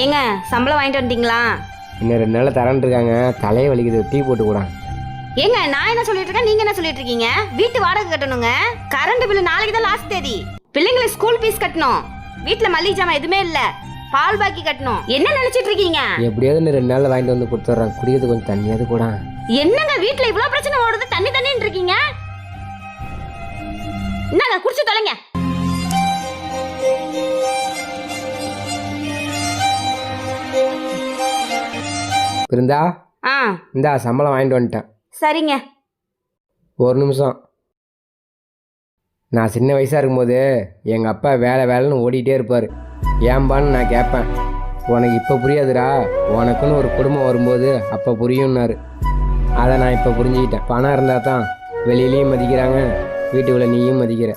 ஏங்க சம்பளம் வாங்கிட்டு வந்துட்டீங்களா? இன்னும் ரெண்டு நாள் தரேன் இருக்காங்க. தலையை வலிக்குது. டீ போட்டு கூட. ஏங்க நான் என்ன சொல்லிட்டு இருக்கேன்? நீங்க என்ன சொல்லிட்டு இருக்கீங்க? வீட்டு வாடகை கட்டணுங்க. கரண்ட் பில் நாளைக்கு தான் லாஸ்ட் தேதி. பிள்ளைங்களுக்கு ஸ்கூல் ஃபீஸ் கட்டணும். வீட்ல மல்லிகை ஜாமான் எதுவுமே இல்ல. பால் பாக்கி கட்டணும். என்ன நினைச்சிட்டு இருக்கீங்க? எப்படியாவது இன்னும் ரெண்டு நாளில் வாங்கிட்டு வந்து கொடுத்துட்றேன் குடிக்கிறது கொஞ்சம் தண்ணியாவது கூட. என்னங்க வீட்ல இவ்ளோ பிரச்சனை ஓடுது? தண்ணி தண்ணின்னு இருக்கீங்க? என்னங்க குடிச்சு தொலைங்க. இருந்தா ஆ. இந்தா சம்பளம் வாங்கிட்டு வந்துட்டேன். சரிங்க. ஒரு நிமிஷம். நான் சின்ன வயசாக இருக்கும்போது எங்கள் அப்பா வேலை வேலைன்னு ஓடிட்டே இருப்பார். ஏம்பான்னு நான் கேட்பேன். உனக்கு இப்போ புரியாதுடா. உனக்குன்னு ஒரு குடும்பம் வரும்போது அப்போ புரியும்னாரு. அதை நான் இப்போ புரிஞ்சுக்கிட்டேன். பணம் இருந்தால் தான் வெளியிலையும் மதிக்கிறாங்க வீட்டுக்குள்ளே நீயும் மதிக்கிற.